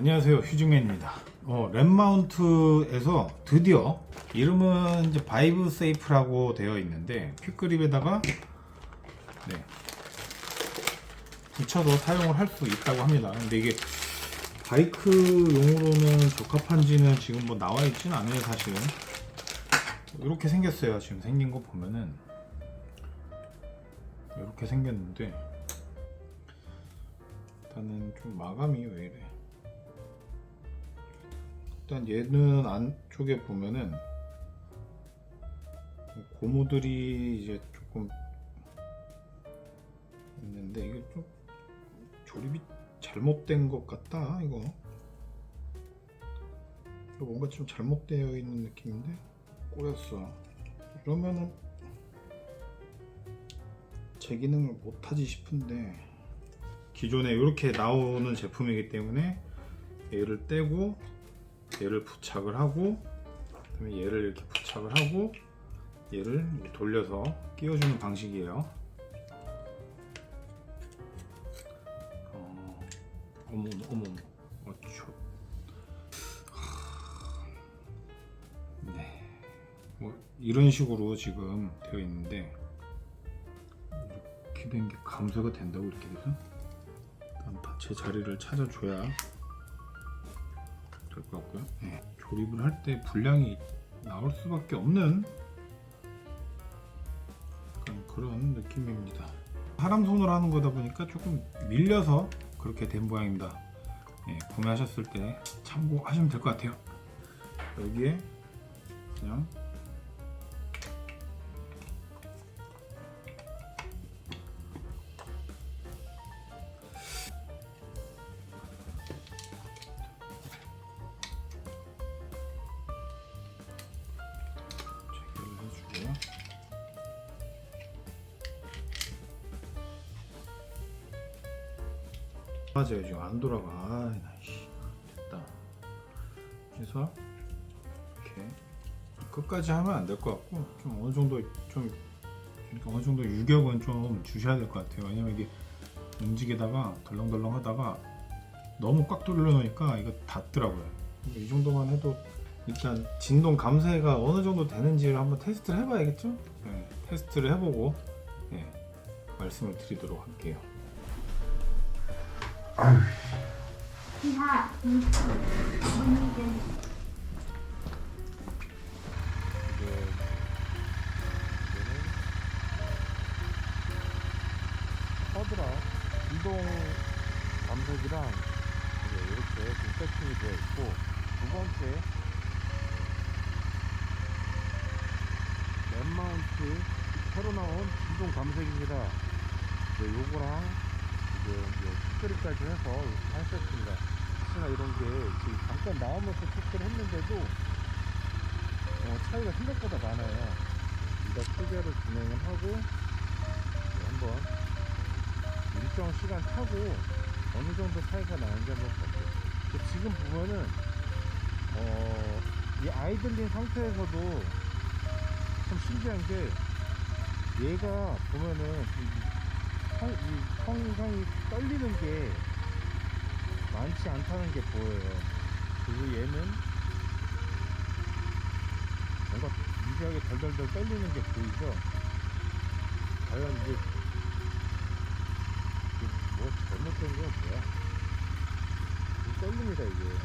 안녕하세요. 휴즈맨입니다. 어, 랩마운트에서 드디어 이름은 이제 바이브 세이프라고 되어 있는데 퀵그립에다가 네, 붙여서 사용을 할 수 있다고 합니다. 근데 이게 바이크용으로는 적합한지는 지금 뭐 나와 있지는 않아요 사실은 이렇게 생겼어요 지금 생긴 거 보면은. 이렇게 생겼는데 일단은 좀 마감이 왜 이래 일단 얘는 안쪽에 보면은 고무들이 이제 조금 있는데 이게 좀 조립이 잘못된 것 같다 이거. 뭔가 좀 잘못되어 있는 느낌인데? 꼬였어. 이러면은 제 기능을 못하지 싶은데 기존에 이렇게 나오는 제품이기 때문에 얘를 떼고 얘를 부착을 하고 그다음에 얘를 이렇게 부착을 하고 얘를 돌려서 끼워주는 방식이에요. 어, 어머 어머 어쭈. 하, 네. 뭐 이런 식으로 지금 되어 있는데 이렇게 된 게 감소가 된다고 이렇게 돼서 일단 다제 자리를 찾아줘야 될 것 같고요. 네. 조립을 할 때 분량이 나올 수밖에 없는 그런 느낌입니다. 사람 손으로 하는 거다 보니까 조금 밀려서 그렇게 된 모양입니다. 예, 구매하셨을 때 참고하시면 될 것 같아요. 여기에 그냥 체결을 해주고요. 맞아요 지금 안 돌아가 아, 나, 씨. 됐다 그래서 이렇게 끝까지 하면 안 될 것 같고 좀 어느 정도 좀 그러니까 어느 정도 유격은 좀 주셔야 될 것 같아요 왜냐면 이게 움직이다가 덜렁덜렁 하다가 너무 꽉 돌려 놓으니까 이거 닿더라고요 이 정도만 해도 일단 진동 감쇄가 어느 정도 되는지를 한번 테스트를 해봐야겠죠? 네, 테스트를 해보고 네, 말씀을 드리도록 할게요. 이게 서드랑 이동 감속이랑 이제 이렇게 지금 세팅이 되어 있고 두 번째 랩마운트 새로 나온 진동 감색입니다. 네, 요거랑 지금 스크립까지 해서 할 세트입니다. 혹시나 이런 게 지금 잠깐 나오면서 체크를 했는데도 어, 차이가 생각보다 많아요. 이거 투자를 진행을 하고 네, 한번 일정 시간 타고 어느 정도 차이가 나는지 한번 볼게요. 지금 보면은 어, 이 아이들린 상태에서도 참 신기한 게 얘가 보면은 이, 성, 이 성상이 떨리는 게 많지 않다는 게 보여요. 그리고 얘는 뭔가 미세하게 덜덜덜 떨리는 게 보이죠? 과연 이게 뭐 잘못된 건 뭐야? 이 떨립니다 이게